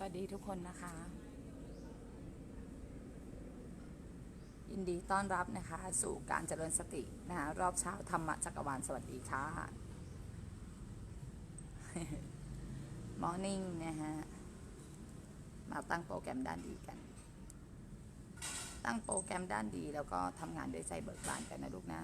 สวัสดีทุกคนนะคะ ยินดีต้อนรับนะคะ สู่การเจริญสตินะคะรอบเช้าธรรมจักรวาลสวัสดีค่ะ มอร์นิ่งนะฮะ มาตั้งโปรแกรมด้านดีกัน ตั้งโปรแกรมด้านดีแล้วก็ทำงานด้วยใจเบิกบานกันนะลูกนะ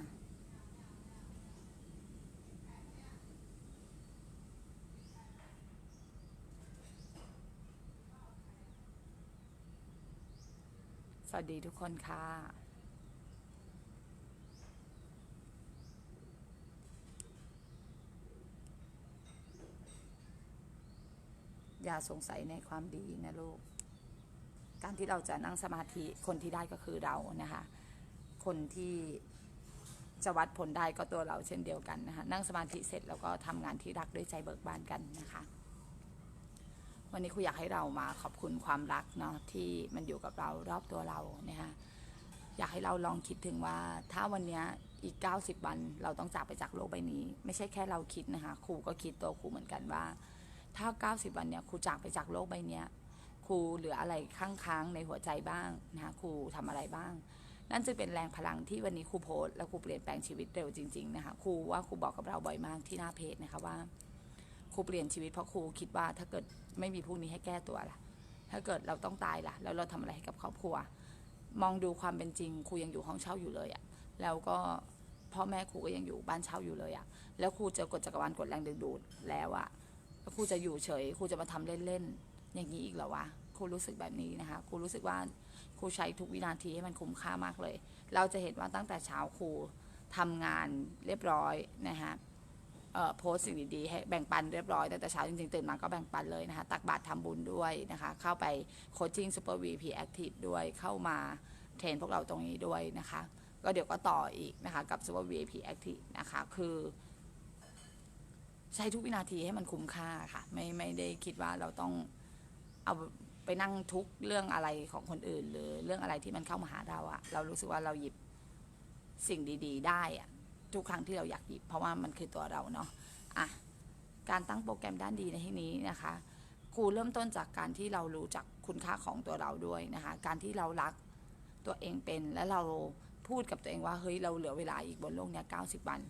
วัสดีทุกคนค่ะอย่าสงสัยในความดีนะลูก การที่เราจะนั่งสมาธิคนที่ได้ก็คือเรานะคะ คนที่จะวัดผลได้ก็ตัวเราเช่นเดียวกันนะคะ นั่งสมาธิเสร็จแล้วก็ทำงานที่รักด้วยใจเบิกบานกันนะคะ วันนี้ครูอยากให้เรามาขอบคุณความรักเนาะที่มันอยู่กับเรารอบตัวเราเนะคะอยากให้เราลองคิดถึงว่าถ้าวันเนี้ยอีก 90 วันเราต้องจากไปจากโลกใบนี้ ไม่ใช่แค่เราคิดนะคะครูก็คิดตัวครูเหมือนกันว่า ถ้า 90 วันเนี้ยครูจากไปจากโลกใบเนี้ยครูเหลืออะไรค้างค้างๆในหัวใจบ้างนะคะครูทำอะไรบ้าง นั่นจะเป็นแรงพลังที่วันนี้ครูโพสและครูเปลี่ยนแปลงชีวิตเร็วจริง ๆนะคะครูว่าครูบอกกับเราบ่อยมากที่หน้าเพจนะคะว่า ครูเปลี่ยนชีวิตเพราะครูคิดว่าถ้าเกิดไม่มีพรุ่งนี้ให้แก้ตัวล่ะ ถ้าเกิดเราต้องตายล่ะ แล้วเราทำอะไรให้กับครอบครัว มองดูความเป็นจริงครูยังอยู่ห้องเช่าอยู่เลยอะ่ะแล้วก็พ่อแม่ครูก็ยังอยู่บ้านเช่าอยู่เลยอะ่ะ แล้วครูเจอกฎจักรวาลกดแรงดึงดูดแล้วอะ่ะแล้วครูจะอยู่เฉยครูจะมาทำเล่นๆอย่างนี้อีกเหรอวะครูรู้สึกแบบนี้นะคะครูรู้สึกว่าครูใช้ทุกวินาทีให้มันคุ้มค่ามากเลย เราจะเห็นว่าตั้งแต่เช้าครูทำงานเรียบร้อยนะคะ โพสต์สิ่งดีๆให้แบ่งปันเรียบร้อยตั้งแต่เช้าจริงๆตื่นมาก็แบ่งปันเลยนะคะตักบาตรทำบุญด้วยนะคะ เข้าไปโคชชิ่งซูเปอร์วีพีแอคทีฟด้วยเข้ามาเทรนพวกเราตรงนี้ด้วยนะคะ ก็เดี๋ยวก็ต่ออีกนะคะ กับ Super VIP Active นะคะคือใช้ทุกวินาทีให้มันคุ้มค่าค่ะ ไม่ไม่ได้คิดว่าเราต้องเอาไปนั่งทุกเรื่องอะไรของคนอื่น หรือเรื่องอะไรที่มันเข้ามาหาเราอะเรารู้สึกว่าเราหยิบสิ่งดี ๆ ได้อะ ทุกครั้งที่เราอยากหยิบ เพราะว่ามันคือตัวเราเนาะอะการตั้งโปรแกรมด้านดีในที่นี้นะคะครูเริ่มต้นจากการที่เรารู้จักคุณค่าของตัวเราด้วยนะคะ การที่เรารักตัวเองเป็นและเราพูดกับตัวเองว่าเฮ้ยเราเหลือเวลาอีกบนโลกเนี้ย90วัน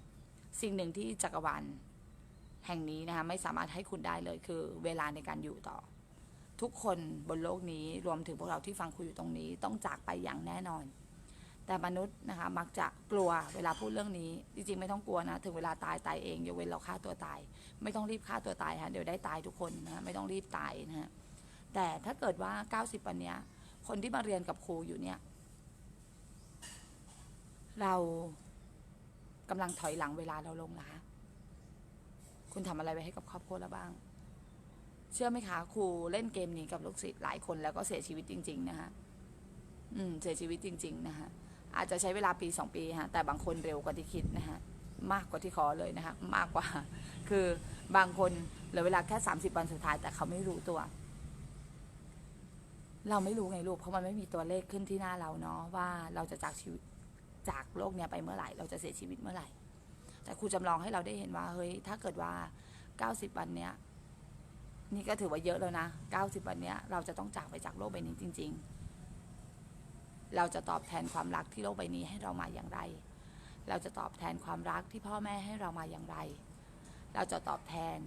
สิ่งหนึ่งที่จักรวาลแห่งนี้นะคะไม่สามารถให้คุณได้เลยคือเวลาในการอยู่ต่อ ทุกคนบนโลกนี้รวมถึงพวกเราที่ฟังคุยอยู่ตรงนี้ ต้องจากไปอย่างแน่นอน แต่มนุษย์นะคะมักจะกลัวเวลาพูดเรื่องนี้ จริงๆไม่ต้องกลัวนะ ถึงเวลาตายตายเองยกเว้นเราฆ่าตัวตาย ไม่ต้องรีบฆ่าตัวตายค่ะเดี๋ยวได้ตายทุกคนนะไม่ต้องรีบตายนะฮะแต่ถ้าเกิดว่า 90 วันเนี้ย คนที่มาเรียนกับครูอยู่เนี่ย เรากำลังถอยหลังเวลาเราลงนะคะคุณทำอะไรไว้ให้กับครอบครัวแล้วบ้าง เชื่อไหมคะครูเล่นเกมนี้กับลูกศิษย์หลายคนแล้วก็เสียชีวิตจริง ๆ นะคะอืมเสียชีวิตจริง ๆ นะคะ อาจจะใช้เวลาปีสองปีฮะแต่บางคนเร็วกว่าที่คิดนะฮะมากกว่าที่ขอเลยนะคะมากกว่า คือบางคนเหลือเวลาแค่สามสิบวันสุดท้ายแต่เขาไม่รู้ตัว เราไม่รู้ไงลูกเพราะมันไม่มีตัวเลขขึ้นที่หน้าเราเนาะว่าเราจะจากชีวิตจากโลกเนี้ยไปเมื่อไหร่ เราจะเสียชีวิตเมื่อไหร่ แต่ครูจำลองให้เราได้เห็นว่าเฮ้ยถ้าเกิดว่าเก้าสิบวันเนี้ยนี่ก็ถือว่าเยอะแล้วนะเก้าสิบวันเนี้ยเราจะต้องจากไปจากโลกใบนี้จริง ๆ เราจะตอบแทนความรักที่โลกใบนี้ให้เรามาอย่างไร เราจะตอบแทนความรักที่พ่อแม่ให้เรามาอย่างไร เราจะตอบแทน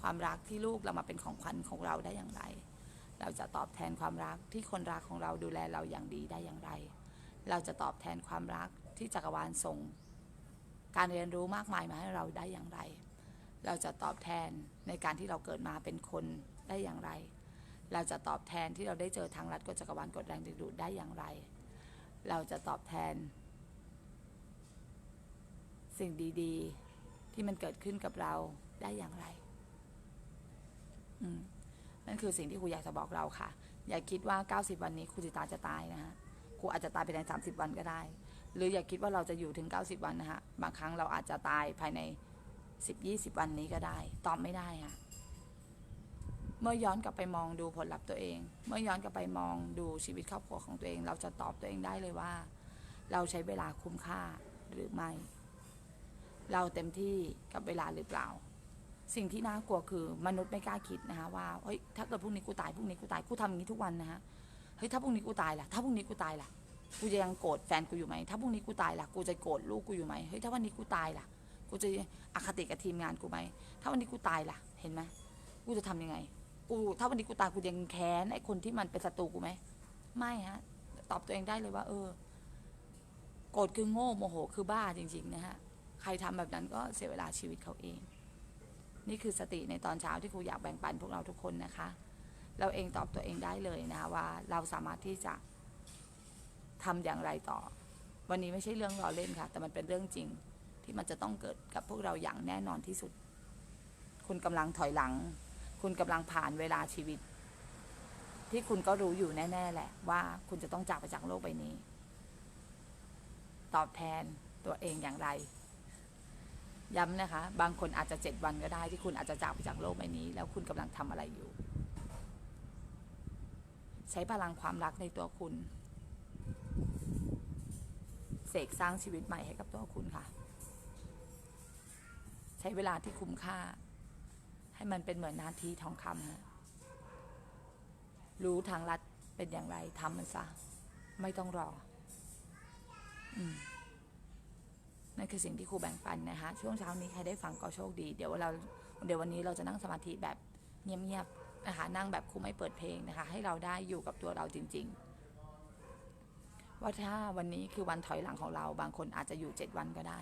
ความรักที่ลูกเรามาเป็นของขวัญของเราได้อย่างไร เราจะตอบแทนความรักที่คนรักของเราดูแลเราอย่างดีได้อย่างไร เราจะตอบแทนความรักที่จักรวาลส่ง การเรียนรู้มากมายมาให้เราได้อย่างไร เราจะตอบแทนในการที่เราเกิดมาเป็นคนได้อย่างไร เราจะตอบแทนที่เราได้เจอทางลัดกฎจักรวาลกดแรงดึงดูดได้อย่างไร เราจะตอบแทน สิ่งดีๆ ที่มันเกิดขึ้นกับเราได้อย่างไร อืมนั่นคือสิ่งที่ครูอยากจะบอกเราค่ะ อย่าคิดว่า 90 วันนี้ครูจิตาจะตายนะฮะครูอาจจะตายภายใน 30 วันก็ได้ หรืออย่าคิดว่าเราจะอยู่ถึง 90 วันนะฮะ บางครั้งเราอาจจะตายภายใน 10-20 วันนี้ก็ได้ ตอบไม่ได้ค่ะ เมื่อย้อนกลับไปมองดูผลลัพธ์ตัวเอง เมื่อย้อนกลับไปมองดูชีวิตครอบครัวของตัวเอง เราจะตอบตัวเองได้เลยว่า เราใช้เวลาคุ้มค่าหรือไม่ เราเต็มที่กับเวลาหรือเปล่า สิ่งที่น่ากลัวคือมนุษย์ไม่กล้าคิดนะคะว่าเฮ้ยถ้าเกิดพรุ่งนี้กูตายพรุ่งนี้กูตายกูทำอย่างนี้ทุกวันนะฮะเฮ้ยถ้าพรุ่งนี้กูตายล่ะถ้าพรุ่งนี้กูตายล่ะกูจะยังโกรธแฟนกูอยู่ไหมถ้าพรุ่งนี้กูตายล่ะกูจะโกรธลูกกูอยู่ไหมเฮ้ยถ้าวันนี้กูตายล่ะ กูจะอคติกับทีมงานกูไหมถ้าวันนี้กูตายล่ะ เห็นไหมกูจะทำยังไง กูถ้าวันนี้กูตายกูยังแค้นไอ้คนที่มันเป็นศัตรูกูไหมไม่ฮะ ตอบตัวเองได้เลยว่า เออ โกรธคือโง่โมโหคือบ้าจริง ๆ นะฮะ ใครทำแบบนั้นก็เสียเวลาชีวิตเขาเอง นี่คือสติในตอนเช้าที่ครูอยากแบ่งปันพวกเราทุกคนนะคะ เราเองตอบตัวเองได้เลยนะคะว่า เราสามารถที่จะทำอย่างไรต่อ วันนี้ไม่ใช่เรื่องล้อเล่นค่ะ แต่มันเป็นเรื่องจริงที่มันจะต้องเกิดกับพวกเราอย่างแน่นอนที่สุด คุณกำลังถอยหลัง คุณกำลังผ่านเวลาชีวิต ที่คุณก็รู้อยู่แน่ ๆ แหละ ว่าคุณจะต้องจากไปจากโลกใบนี้ ตอบแทนตัวเองอย่างไร ย้ำนะคะ บางคนอาจจะเจ็ดวันก็ได้ที่คุณอาจจะจากไปจากโลกใบนี้ แล้วคุณกำลังทำอะไรอยู่ ใช้พลังความรักในตัวคุณ เสกสร้างชีวิตใหม่ให้กับตัวคุณค่ะ ใช้เวลาที่คุ้มค่า ให้มันเป็นเหมือนนาทีทองคำรู้ทางลัดเป็นอย่างไรทำมันซะ ไม่ต้องรออนั่นคือสิ่งที่ครูแบ่งปันนะคะช่วงเช้านี้ใครได้ฟังก็โชคดี เดี๋ยวเราเดี๋ยววันนี้เราจะนั่งสมาธิแบบเงียบๆนะคะนั่งแบบครูไม่เปิดเพลงนะคะ ให้เราได้อยู่กับตัวเราจริง ๆ ว่าถ้าวันนี้คือวันถอยหลังของเรา บางคนอาจจะอยู่เจ็ดวันก็ได้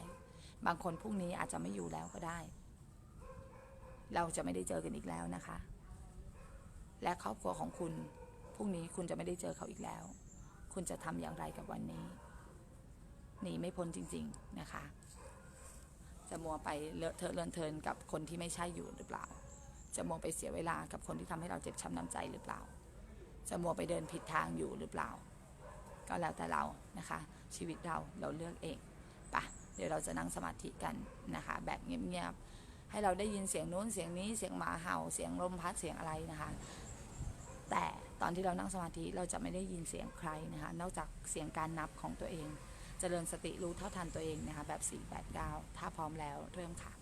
บางคนพรุ่งนี้อาจจะไม่อยู่แล้วก็ได้ เราจะไม่ได้เจอกันอีกแล้วนะคะ และครอบครัวของคุณพรุ่งนี้คุณจะไม่ได้เจอเขาอีกแล้ว คุณจะทำอย่างไรกับวันนี้หนีไม่พ้นจริง ๆนะคะ จะมัวไปเลอะเทอะเลื่อนเทินกับคนที่ไม่ใช่อยู่หรือเปล่า จะมัวไปเสียเวลากับคนที่ทำให้เราเจ็บช้ำน้ำใจหรือเปล่า จะมัวไปเดินผิดทางอยู่หรือเปล่า ก็แล้วแต่เรานะคะ ชีวิตเราเราเลือกเองปะเดี๋ยวเราจะนั่งสมาธิกันนะคะ แบบเงียบๆ ให้เราได้ยินเสียงนู้นเสียงนี้เสียงหมาเห่าเสียงลมพัดเสียงอะไรนะคะ แต่ตอนที่เรานั่งสมาธิเราจะไม่ได้ยินเสียงใครนะคะ นอกจากเสียงการนับของตัวเองเจริญสติรู้เท่าทันตัวเองนะคะแบบ 4 8 9 ถ้าพร้อมแล้วเริ่มค่ะ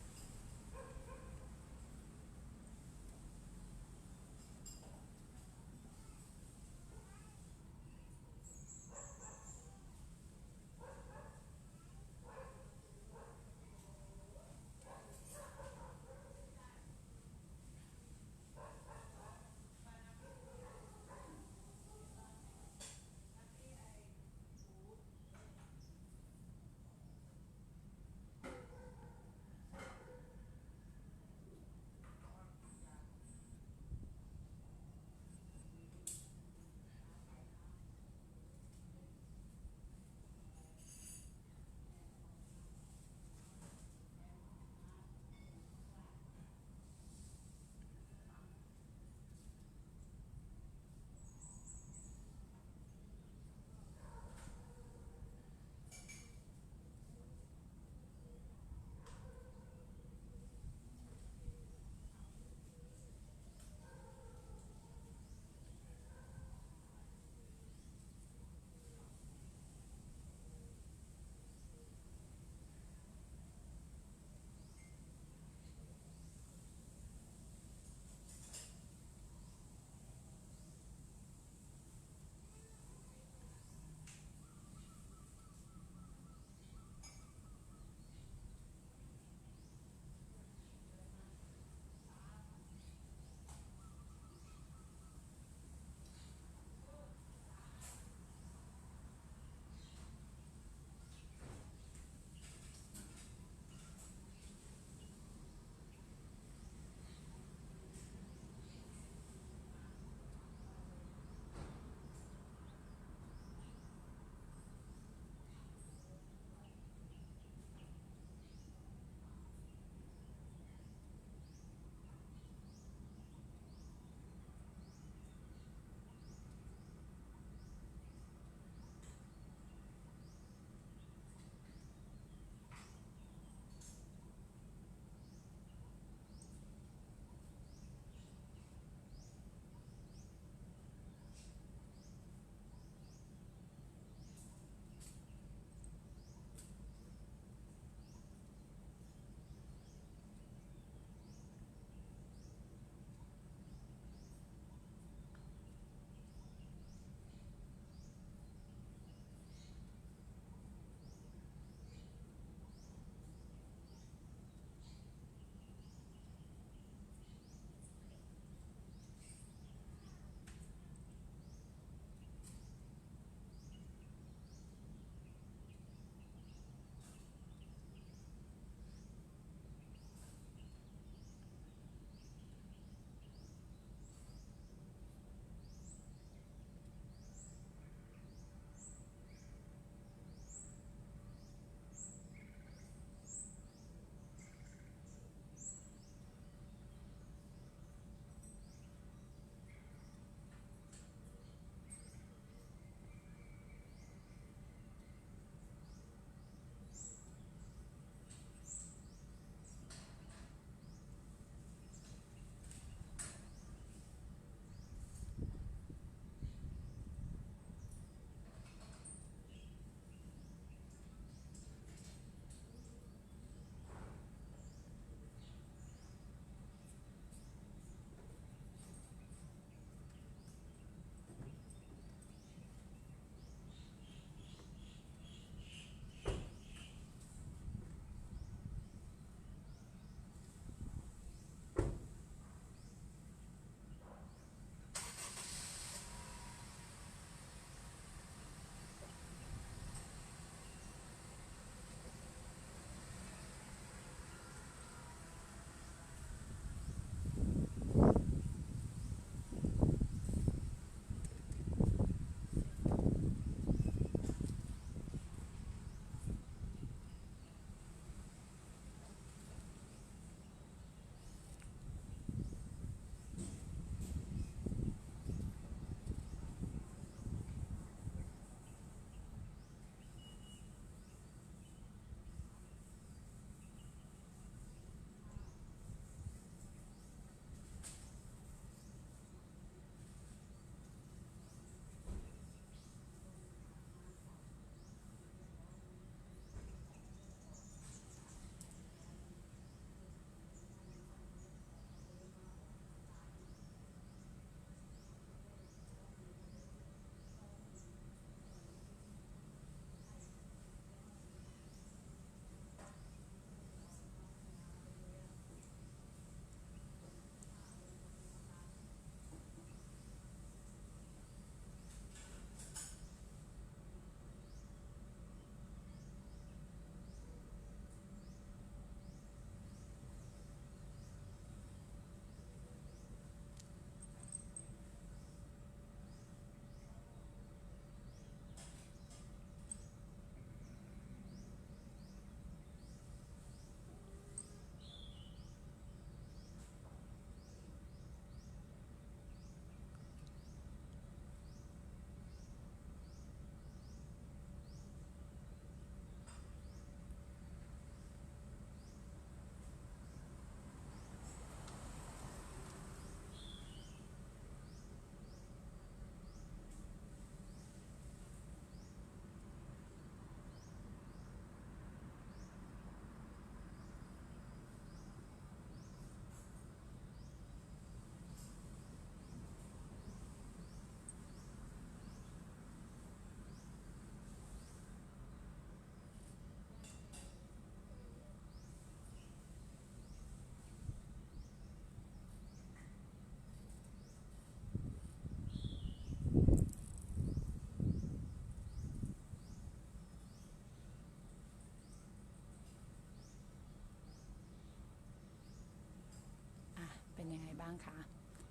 บ้างคะ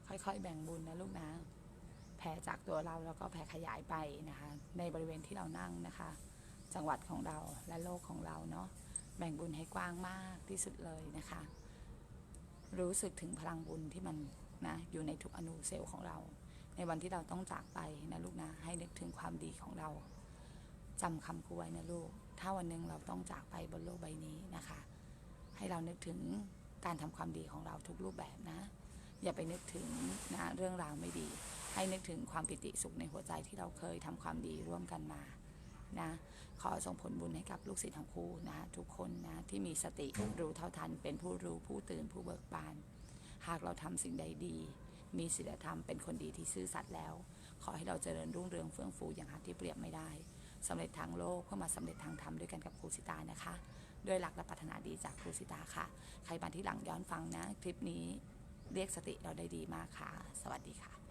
ค่อยๆ แบ่งบุญนะลูกนะแผ่จากตัวเราแล้วก็แผ่ขยายไปนะคะ ในบริเวณที่เรานั่งนะคะ จังหวัดของเราและโลกของเราเนาะแบ่งบุญให้กว้างมากที่สุดเลยนะคะ รู้สึกถึงพลังบุญที่มันนะอยู่ในทุกอนูเซลล์ของเรา ในวันที่เราต้องจากไปนะลูกนะให้นึกถึงความดีของเราจำคำครูไว้นะลูก ถ้าวันหนึ่งเราต้องจากไปบนโลกใบนี้นะคะ ให้เรานึกถึงการทำความดีของเราทุกรูปแบบนะ อย่าไปนึกถึงนะเรื่องราวไม่ดี ให้นึกถึงความปิติสุขในหัวใจที่เราเคยทำความดีร่วมกันมานะขอส่งผลบุญให้กับลูกศิษย์ของครูนะทุกคนนะที่มีสติรู้เท่าทัน เป็นผู้รู้ผู้ตื่นผู้เบิกบาน หากเราทำสิ่งใดดี มีศีลธรรมเป็นคนดีที่ซื่อสัตย์แล้ว ขอให้เราเจริญรุ่งเรืองเฟื่องฟูอย่างหาที่เปรียบไม่ได้สำเร็จทางโลกเพื่อมาสำเร็จทางธรรมด้วยกันกับครูสิตานะคะ ด้วยหลักและปรารถนาดีจากครูสิตาค่ะ ใครมาที่หลังย้อนฟังนะ คลิปนี้ เรียกสติเราได้ดีมากค่ะ สวัสดีค่ะ